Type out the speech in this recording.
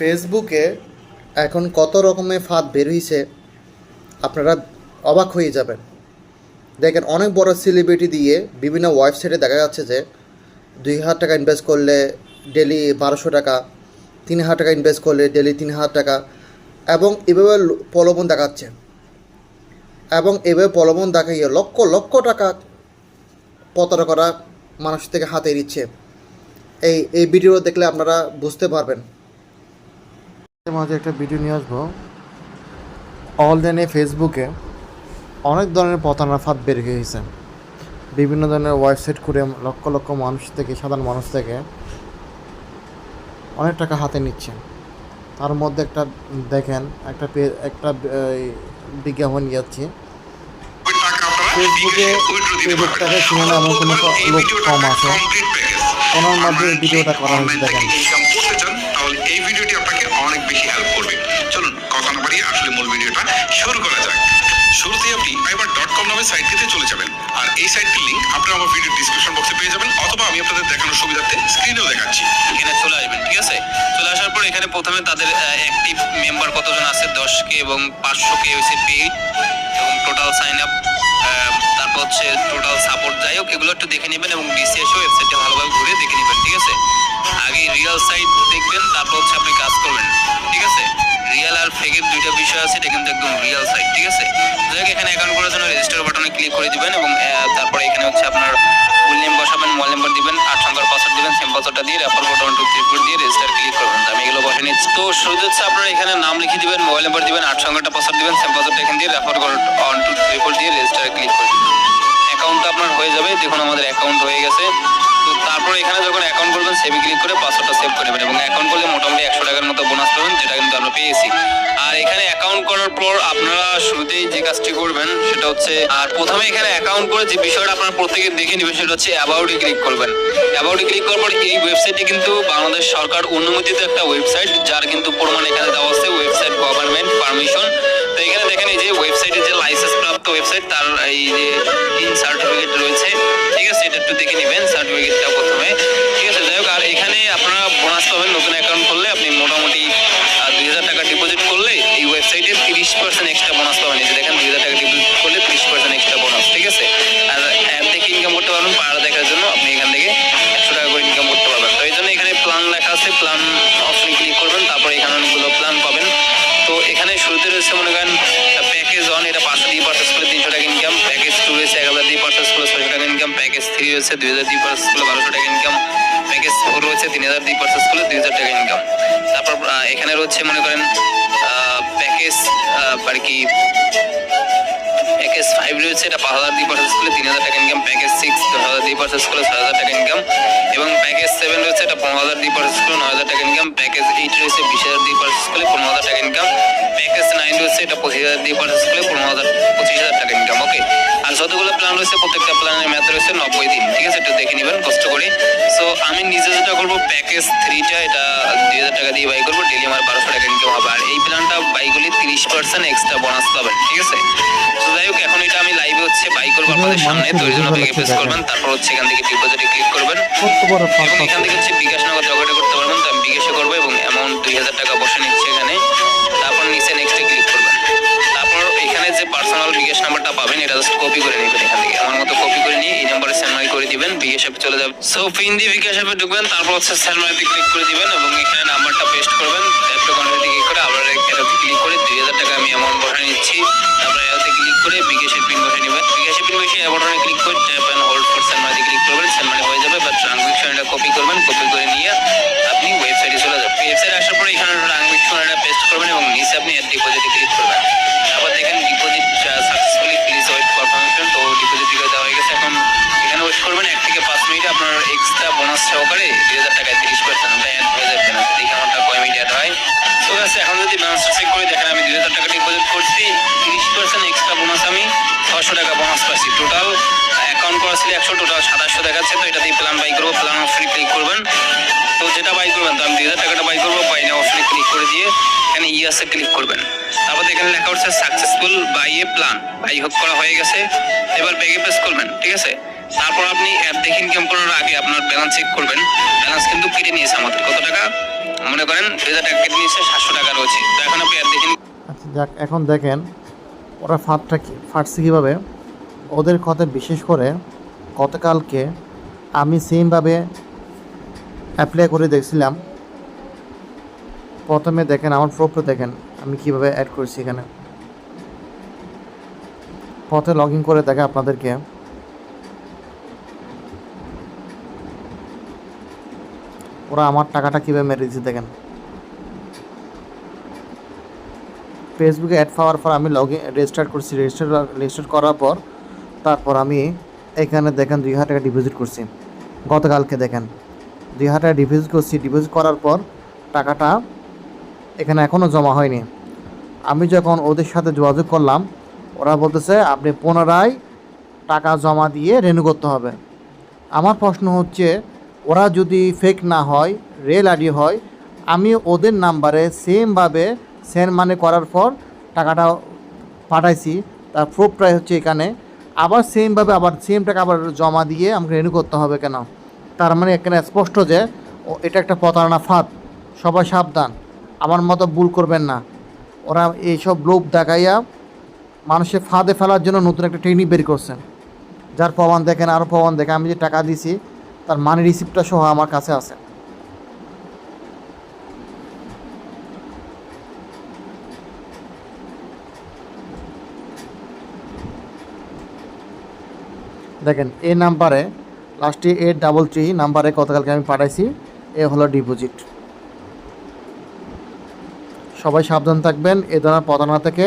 ফেসবুকে এখন কত রকমের ফাঁদ বের হয়েছে আপনারা অবাক হয়ে যাবেন। দেখেন, অনেক বড় সেলিব্রিটি দিয়ে বিভিন্ন ওয়েবসাইটে দেখা যাচ্ছে যে দুই হাজার টাকা ইনভেস্ট করলে ডেলি বারোশো টাকা, তিন হাজার টাকা ইনভেস্ট করলে ডেলি তিন হাজার টাকা এবং এভাবে প্রলোভন দেখাচ্ছে। এবং এভাবে প্রলোভন দেখাইয়ে লক্ষ লক্ষ টাকা প্রতারকরা মানুষ থেকে হাতে নিচ্ছে। এই এই ভিডিও দেখলে আপনারা বুঝতে পারবেন। মাঝে একটা ভিডিও নিয়ে আসব। অনলাইনে ফেসবুকে অনেক ধরনের প্রতারণা ফাঁদ বের হয়েছে বিভিন্ন ধরনের ওয়েবসাইট করে লক্ষ লক্ষ মানুষ থেকে সাধারণ মানুষ থেকে অনেক টাকা হাতে নিচ্ছে। তার মধ্যে একটা দেখেন একটা একটা বিজ্ঞাপন যাচ্ছে। ফেসবুকে টাকা কিনে না এমন কোনো লোক কম আছে। ওনার মধ্যে এই ভিডিওটা করা হয়েছে দেখেন। ইনকাম করতে চান তাহলে এই ভিডিওটি আপনাকে অনেক বেশি হেল্প করবে। চলুন কথা না বাড়িয়ে আসলে মূল ভিডিওটা শুরু করা যাক। শুরুতেই আপনি ফাইবার ডট কম নামে সাইটটিতে চলে যাবেন। আর এই সাইটটির লিংক আপনারা আমার ভিডিও ডিসক্রিপশন বক্সে পেয়ে যাবেন অথবা আমি আপনাদের দেখানোর সুবিধার্থে স্ক্রিনেও দেখাচ্ছি। এখানে চলে আসবেন ঠিক আছে? চলে আসার পর এখানে প্রথমে তাদের অ্যাক্টিভ মেম্বার কতজন আছে? দশ কে এবং পাঁচশো কে হয়েছে পেইড এবং টোটাল সাইন আপ তারপর হচ্ছে টোটাল সাপোর্ট যাই হোক, এগুলো একটু দেখে নেবেন এবং বিসিএস ওয়েবসাইটে ভালোভাবে ঘুরে দেখে নেবেন, ঠিক আছে? আগে রিয়েল সাইট দেখবেন, তারপর হচ্ছে আপনি কাজ করবেন, ঠিক আছে? রিয়েল আর ফেকের দুইটা বিষয় আছে, এটা কিন্তু একদম রিয়েল সাইট ঠিক আছে? যাই এখানে অ্যাকাউন্ট করার জন্য রেজিস্টার বাটনে ক্লিক করে দিবেন এবং তারপরে এখানে হচ্ছে আপনার ফুল বসাবেন মোবাইল নাম্বার দিবেন আট সংখ্যার পাসওয়ার্ড দিবেন সেম পাসওয়ার্ডটা দিয়ে refer code one two three four দিয়ে রেজিস্টার ক্লিক করবেন। আমি এগুলো বসে নিচ্ছি। তো শুরু হচ্ছে আপনারা এখানে নাম লিখে দিবেন মোবাইল নাম্বার দিবেন আট সংখ্যাটা পাসওয়ার্ড দিবেন সেম পাসওয়ার্ডটা এখান দিয়ে refer code one two three four দিয়ে রেজিস্টার ক্লিক করে দিবেন অ্যাকাউন্টটা আপনার হয়ে যাবে। দেখুন, আমাদের অ্যাকাউন্ট হয়ে গেছে। তারপর এখানে যখন অ্যাকাউন্ট করবেন সেভে ক্লিক করে পাসওয়ার্ডটা সেভ করে নেবেন এবং অ্যাকাউন্ট করলে মোটামুটি একশো টাকার মতো বোনাস পাবেন, যেটা কিন্তু আমরা পেয়েছি। আর এখানে অ্যাকাউন্ট করার পর আপনারা শুরুতেই যে কাজটি করবেন, সেটা হচ্ছে, আর প্রথমে এখানে অ্যাকাউন্ট করে যে বিষয়টা আপনারা প্রত্যেকে দেখে নেবেন, সেটা হচ্ছে অ্যাবাউটে ক্লিক করবেন। অ্যাবাউটে ক্লিক করার পর এই ওয়েবসাইটটি কিন্তু বাংলাদেশ সরকার অনুমোদিত একটা ওয়েবসাইট যার কিন্তু প্রমাণ এখানে দেওয়া আছে ওয়েবসাইট গভর্নমেন্ট পারমিশন তো এখানে দেখেন এই যে ওয়েবসাইটে যে লাইসেন্স প্রাপ্ত ওয়েবসাইট তার এই যে পার্সেন্ট এক্সট্রা বোনাস পাবেন এই দেখেন দুই হাজার টাকা ডিপোজিট করলে তিরিশ পার্সেন্ট এক্সট্রা বোনাস ঠিক আছে? আর অ্যাপ থেকে ইনকাম করতে পারবেন পাড়া দেখার জন্য। আপনি এখান থেকে একশো টাকা করে ইনকাম করতে পারবেন। তো এই জন্য এখানে প্ল্যান লেখা আছে। প্ল্যান অপশনে ক্লিক করবেন, তারপর এখানে অনেকগুলো প্ল্যান পাবেন। তো এখানে শুরুতে রয়েছে মনে করেন প্যাকেজ ওয়ান এটা পাঁচশো দিয়ে পারচেস করলে তিনশো টাকা ইনকাম প্যাকেজ টু রয়েছে এক হাজার দিয়ে পারচেস করলে ছশো টাকা ইনকাম প্যাকেজ থ্রি রয়েছে দুই হাজার দিয়ে পারচেস করলে বারোশো টাকা ইনকাম প্যাকেজ ফোর রয়েছে তিন হাজার দিয়ে পারচেস করলে দুই হাজার টাকা ইনকাম তারপর এখানে রয়েছে মনে করেন করলে তিন হাজার টাকা ইনকাম প্যাকেজ সিক্স হাজার দুই পার্সেন্ট স্কুলে ছয় হাজার টাকা ইনকাম এবং প্যাকেজ সেভেন রয়েছে, এটা পনেরো হাজার দুই পার্সেন্ট স্কুলে নয় হাজার টাকা ইনকাম প্যাকেজ এইট রয়েছে, বিশ হাজার দুই পার্সেন্ট স্কুলে পনেরো হাজার টাকা ইনকাম প্যাকেজ রয়েছে এটা পঁচিশ হাজার দিয়ে পারচেস করলে পনেরো হাজার পঁচিশ হাজার টাকা ইনকাম ওকে আর যতগুলো প্ল্যান রয়েছে প্রত্যেকটা প্ল্যানের মেয়াদ রয়েছে নব্বই দিন ঠিক আছে? একটু দেখে নেবেন কষ্ট করে। সো আমি নিজে যেটা করব প্যাকেজ থ্রিটা এটা দুই হাজার টাকা দিয়ে বাই করব ডেলি আমার বারোশো টাকা ইনকাম হবে। আর এই প্ল্যানটা বাইগুলি তিরিশ পার্সেন্ট এক্সট্রা বোনাস পাবেন ঠিক আছে? তো যাই হোক এখন এটা আমি লাইভে হচ্ছে বাই করব আপনাদের সামনে তো ওই জন্য প্রেস করবেন তারপর হচ্ছে এখান থেকে ডিপোজিটে ক্লিক করবেন। এবং এখান থেকে হচ্ছে বিকাশ জগটে করতে পারবেন তো আমি বিকাশে করব এবং অ্যামাউন্ট দুই হাজার টাকা বসে নাম্বারটা পাবেন, এটা জাস্ট কপি করে নেবেন এখান থেকে। আমার মতো কপি করে নিয়ে এই নাম্বারে সেন্ড করে দিবেন বিকাশ চলে যাবেন সো পিন দিয়ে বিকাশ ঢুকবেন, তারপর হচ্ছে সেন্ড মানিতে ক্লিক করে দিবেন এবং এখানে নাম্বারটা পেস্ট করবেন। একটা কন্ট্রোল ক্লিক করে আবার এটাতে ক্লিক করে দুই হাজার টাকা আমি অ্যামাউন্ট বসে নিচ্ছি। আছে, এখন যদি ব্যালেন্সটা চেক করে দেখেন, আমি দুই হাজার টাকা ডিপোজিট করছি, তিরিশ পার্সেন্ট এক্সট্রা বোনাস আমি ছশো টাকা বোনাস পাচ্ছি টোটাল অ্যাকাউন্ট করা ছিল একশো টোটাল সাতাশশো দেখাচ্ছে, তো এটা দিয়ে প্ল্যান বাই করব প্ল্যান অপশনে ক্লিক করবেন। তো যেটা বাই করবেন, তো আমি দুই হাজার টাকাটা বাই করব বাই না অপশনে ক্লিক করে দিয়ে এখানে ইয়াসে ক্লিক করবেন। তারপর এখানে লেখা হচ্ছে successful buy a plan buy হোক করা হয়ে গেছে, এবার ব্যাগে প্রেস করবেন, ঠিক আছে? তারপর আপনি অ্যাপ দেখে ইনকাম করার আগে আপনার ব্যালেন্স চেক করবেন। ব্যালেন্স কিন্তু কেটে নিয়েছে আমাদের। কত টাকা? মনে করেন কেটে সাতশো টাকা রয়েছে। তো এখন আপনি আর দেখে নিন আচ্ছা যাক, এখন দেখেন, ওরা ফাঁদটা ফাটছে কীভাবে? ওদের কথা বিশেষ করে গতকালকে আমি সেমভাবে অ্যাপ্লাই করে দেখছিলাম। প্রথমে দেখেন, আমার প্রোপটা দেখেন, আমি কীভাবে অ্যাড করছি এখানে। পথে লগ ইন করে দেখে আপনাদেরকে। ওরা আমার টাকাটা কীভাবে মেরে দিচ্ছে দেখেন। ফেসবুকে অ্যাড পাওয়ার পর আমি লগ ইন রেজিস্টার করছি। রেজিস্টার রেজিস্টার করার পর তারপর আমি এখানে দেখেন দুই হাজার টাকা ডিপোজিট করছি। গতকালকে দেখেন, দুই হাজার টাকা ডিপোজিট করছি। ডিপোজিট করার পর টাকাটা এখানে এখনও জমা হয়নি। আমি যখন ওদের সাথে যোগাযোগ করলাম, ওরা বলতেছে, আপনি পুনরায় টাকা জমা দিয়ে রেনু করতে হবে। আমার প্রশ্ন হচ্ছে ওরা যদি ফেক না হয় রেল আইডি হয় আমি ওদের নাম্বারে সেমভাবে সেন্ড মানে করার পর টাকাটা পাঠাইছি। তার প্রুফটাই হচ্ছে এখানে। আবার সেমভাবে আবার সেম টাকা আবার জমা দিয়ে আমাকে রেনু করতে হবে কেন? তার মানে এখানে স্পষ্ট যে এটা একটা প্রতারণা ফাঁদ। সবাই সাবধান। আমার মতো ভুল করবেন না। ওরা এইসব লোভ দেখাইয়া মানুষের ফাঁদে ফেলার জন্য নতুন একটা টেকনিক বের করছেন। যার প্রমাণ দেখেন আরও প্রমাণ দেখেন। আমি যে টাকা দিছি তার মানি রিসিপ্টটা সহ আমার কাছে আছে। দেখেন এই নাম্বারে লাস্টে এইট ডাবল থ্রি নাম্বারে গতকালকে আমি পাঠাইছি, এ হলো ডিপোজিট সবাই সাবধান থাকবেন, এ ধরনের প্রতারণা থেকে